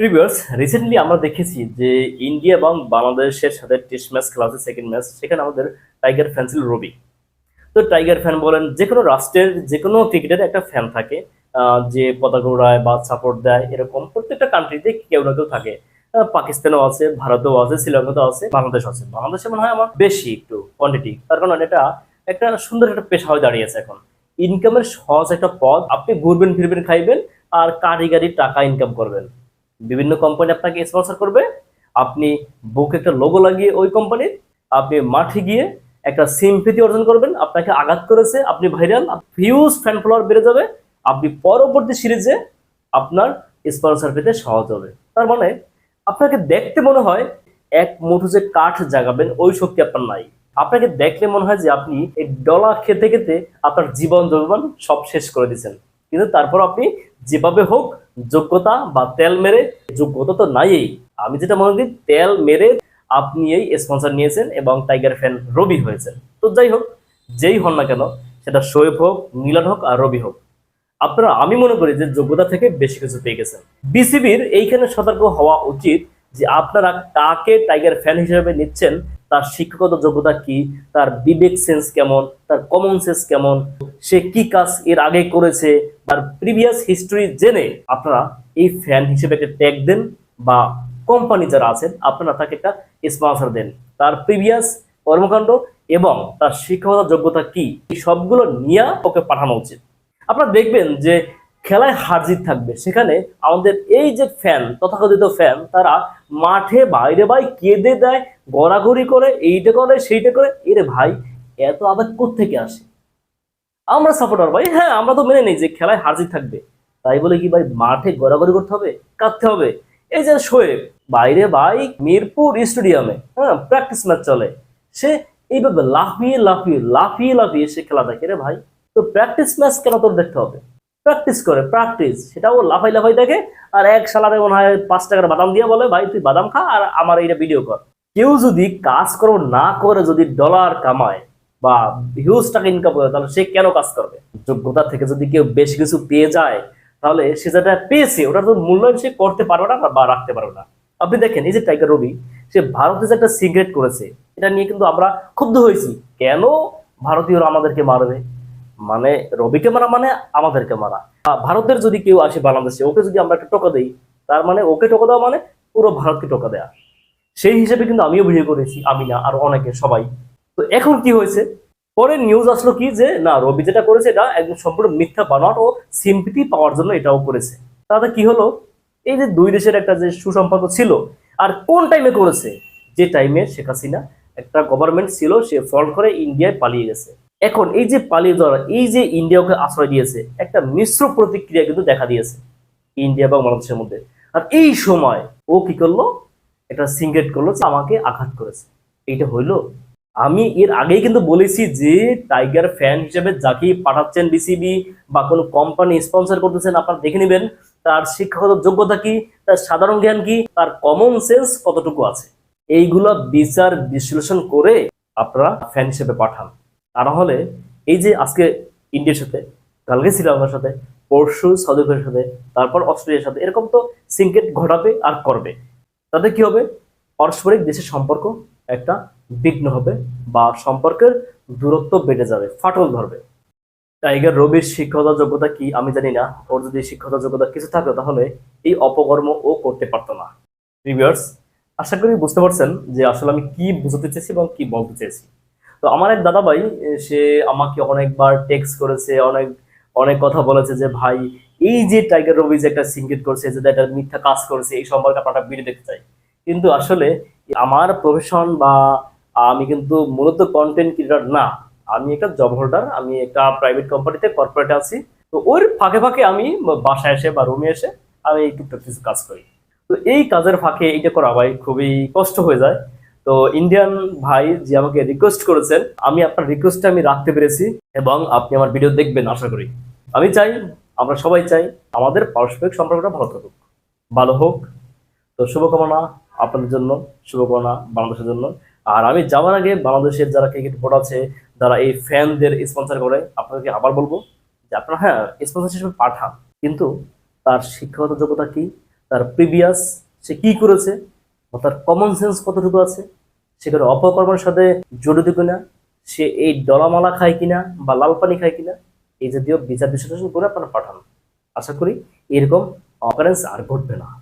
Previous recently আমরা দেখেছি যে ইন্ডিয়া এবং বাংলাদেশের সাথে টেস্ট ম্যাচ খেলা আছে সেকেন্ড ম্যাচ সেখানে আমাদের টাইগার ফ্যান ছিল রবি তো টাইগার ফ্যান বলেন, যে কোনো রাষ্ট্রের, যে কোনো ক্রিকেটের একটা ফ্যান থাকে যে পতাকা উড়ায় বা সাপোর্ট দেয়, এরকম প্রত্যেকটা কান্ট্রিতে কেউ না কেউ থাকে। পাকিস্তানও আছে, ভারতেও আছে, শ্রীলঙ্কাতেও আছে বাংলাদেশ আছে। বাংলাদেশে মনে হয় আমার বেশি একটু কোয়ান্টিটি তার কারণ এটা একটা সুন্দর একটা পেশা হয়ে দাঁড়িয়েছে এখন। ইনকামের সহজ একটা পথ, আপনি ঘুরবেন, ফিরবেন, খাইবেন, আর কারি গাড়ি টাকা ইনকাম করবেন। বিভিন্ন কোম্পানি আপনাকে স্পন্সর করবে। আপনি বুকে একটা লোগো লাগিয়ে ওই কোম্পানির আপনি মাঠে গিয়ে একটা সিম্পিতি অর্জন করবেন। আপনাকে আঘাত করেছে, আপনি ভাইরাল হিউজ ফ্যান ফলোয়ার বেড়ে যাবে। আপনি পরবর্তী সিরিজে আপনার স্পন্সর পেতে সহজ হবে। তার মানে আপনাকে দেখতে মনে হয় এক মুঠো যে কাঠ জাগাবেন, ওই শক্তি আপনার নাই। আপনাকে দেখলে মনে হয় যে আপনি এই ডলা খেতে খেতে আপনার জীবন যৌবন সব শেষ করে দিচ্ছেন কিন্তু তারপর আপনি যেভাবে হোক যোগ্যতা বা তেল মেরে যোগ্যতা তো নাই আমি যেটা মনে করি, তেল মেরে আপনি এই স্পন্সর নিয়েছেন এবং টাইগার ফ্যান রবি হয়েছেন। তো যাই হোক, যেই হন না কেন, সেটা শোয়েব হোক, মিলন হোক আর রবি হোক। আপনারা, আমি মনে করি যে যোগ্যতা থেকে বেশি কিছু পেয়ে গেছেন। বিসিবির এইখানে সতর্ক হওয়া উচিত যে আপনারা কাকে টাইগার ফ্যান হিসেবে নিচ্ছেন, তার শিক্ষাগত যোগ্যতা কি, তার বিবেক সেন্স কেমন, তার কমন সেন্স কেমন, সে কি কাজ এর আগে করেছে, তার প্রিভিয়াস হিস্টরি জেনে আপনারা এই ফ্যান হিসেবে একটা ট্যাগ দেন বা কোম্পানি যারা আছেন, আপনারা তাকে একটা স্পন্সর দেন। তার প্রিভিয়াস কর্মকাণ্ড এবং তার শিক্ষাগত যোগ্যতা কি সবগুলো নিয়ে ওকে পাঠানো উচিত। আপনারা দেখবেন যে খেলায় হার জিত থাকবে। সেখানে আমাদের এই যে ফ্যান তথাকথিত ফ্যান তারা মাঠে বাইরে ভাই কেঁদে দেয়, গড়াগড়ি করে, এইটা করে, সেইটা করে। এরে ভাই, এত আবেগ থেকে আসে? আমরা সাপোর্টার ভাই হ্যাঁ আমরা তো মেনে নেই যে খেলায় হার জিত থাকবে। তাই বলে কি ভাই, মাঠে গড়াগড়ি করতে হবে, কাঁদতে হবে? এই যে শোয়েব, বাইরে ভাই, মিরপুর স্টেডিয়ামে হ্যাঁ প্র্যাকটিস ম্যাচ চলে। সে এইভাবে লাফিয়ে লাফিয়ে লাফিয়ে লাফিয়ে সে খেলা দেখে। রে ভাই তো প্র্যাকটিস ম্যাচ কেন তোর দেখতে হবে? প্র্যাকটিস করে প্র্যাকটিস সেটাও লাফাই লাফাই দেখে, আর এক সালারে মনে হয় পাঁচ টাকার বাদাম দিয়ে বলে, ভাই, তুই বাদাম খা আর আমার এইটা ভিডিও কর। কেউ যদি কাজকর্ম না করে, যদি ডলার কামায় বা হিউজ টাকা ইনকাম করে, তাহলে সে কেন কাজ করবে? যোগ্যতা থেকে যদি কেউ বেশি কিছু পেয়ে যায়, তাহলে সে যেটা পেয়েছে, ওটার তো মূল্যায়ন সে করতে পারবে না বা রাখতে পারবে না। আপনি দেখেন, এই যে টাইগার রবি সে ভারতে যে একটা সিগারেট করেছে, এটা নিয়ে কিন্তু আমরা ক্ষুব্ধ হয়েছি। কেন ভারতীয়রা আমাদেরকে মারবে? মানে রবিকে মারা মানে আমাদেরকে মারা। ভারতের যদি কেউ আসে বাংলাদেশে, ওকে যদি আমরা একটা টোকা দেই, তার মানে ওকে টোকা দেওয়া মানে পুরো ভারতকে টোকা দেয়া। সেই হিসেবে কিন্তু আমিও ভিডিও করেছি, আমি না, আর অনেকে সবাই। তো এখন কি হয়েছে? পরে নিউজ আসলো কি যে, না, রবি যেটা করেছে, এটা একদম সম্পূর্ণ মিথ্যা বানাট ও সিম্পিতি পাওয়ার জন্য এটাও করেছে। তাতে কি হলো? এই যে দুই দেশের একটা যে সুসম্পর্ক ছিল, আর কোন টাইমে করেছে? যে টাইমে শেখ হাসিনা একটা গভর্নমেন্ট ছিল, সে ফল্ট করে ইন্ডিয়ায় পালিয়ে গেছে। এখন এই যে পালিয়ে যাওয়া এই যে ইন্ডিয়াকে আশ্রয় দিয়েছে, একটা মিশ্র প্রতিক্রিয়া কিন্তু দেখা দিয়েছে ইন্ডিয়া এবং বাংলাদেশের মধ্যে। আর এই সময় ও কি করল? একটা সিঙ্গেট করল যে আমাকে আঘাত করেছে। এইটা হইল। আমি এর আগেই কিন্তু বলেছি যে টাইগার ফ্যান হিসেবে যাকে পাঠাচ্ছেন বিসিবি বা কোনো কোম্পানি স্পন্সর করতেছেন, আপনারা দেখে নেবেন তার শিক্ষাগত যোগ্যতা কি, তার সাধারণ জ্ঞান কি, তার কমন সেন্স কতটুকু আছে। এইগুলো বিচার বিশ্লেষণ করে আপনারা ফ্যান হিসেবে পাঠান। তা না হলে এই যে আজকে ইন্ডিয়ার সাথে, কালকে শ্রীলঙ্কার সাথে, পরশু সৌদি আরবের সাথে, তারপর অস্ট্রেলিয়ার সাথে, এরকম তো সিঙ্কেট ঘটাবে আর করবে। তাতে কি হবে? পারস্পরিক দেশের সম্পর্ক একটা বিঘ্ন হবে বা সম্পর্কের দূরত্ব বেড়ে যাবে, ফাটল ধরবে। টাইগার রবির শিক্ষকতা যোগ্যতা কি আমি জানি না, ওর যদি শিক্ষকতা যোগ্যতা কিছু থাকতো তাহলে এই অপকর্ম ও করতে পারতো না। রিভিউয়ার্স আশা করি বুঝতে পারছেন যে আসলে আমি কি বুঝতে চেয়েছি এবং কি বলতে চেয়েছি। তো আমার এক দাদা ভাই সে আমাকে অনেকবার টেক্সট করেছে, অনেক অনেক কথা বলেছে যে, ভাই, এই যে টাইগার রবি যে একটা সিঙ্গেট করছে যে একটা মিথ্যা কাজ করেছে, এই সম্পর্কে আপনারা ভিডিও দেখতে চাই। কিন্তু আসলে আমার প্রফেশন বা আমি কিন্তু মূলত কন্টেন্ট ক্রিয়েটর না। আমি একটা জব হোল্ডার আমি একটা প্রাইভেট কোম্পানিতে কর্পোরেটে আছি। তো ওর ফাঁকে ফাঁকে আমি বাসায় এসে বা রুমে এসে আমি টুকটাক কিছু কাজ করি। তো এই কাজের ফাঁকে এইটা করা ভাই খুবই কষ্ট হয়ে যায়। তো ইন্ডিয়ান ভাই যে আমাকে রিকোয়েস্ট করেছেন, আমি আপনার রিকোয়েস্টটা আমি রাখতে পেরেছি এবং আপনি আমার ভিডিও দেখবেন, আশা করি। আমি চাই, আমরা সবাই চাই, আমাদের পারস্পরিক সম্পর্কটা ভালো থাকুক। ভালো হোক। তো শুভকামনা আপনাদের জন্য, শুভকামনা বাংলাদেশের জন্য। আর আমি যাওয়ার আগে বাংলাদেশের যারা ক্রিকেট বোর্ড আছে, যারা এই ফ্যানদের স্পন্সর করে, আপনাদেরকে আবার বলব যে আপনারা হ্যাঁ স্পন্সর হিসেবে পাঠান। কিন্তু তার শিক্ষাগত যোগ্যতা কি? তার প্রিভিয়াস সে কি করেছে? তার কমন সেন্স কতটুকু আছে? সেখানে অপকর্মের সাথে জড়িত কিনা? সে এই ডলামালা খায় কিনা বা লাল পানি খায় কিনা? এই জাতীয় বিচার বিশ্লেষণ করে আপনারা পাঠান। আশা করি এরকম অকারেন্স আর ঘটবে না।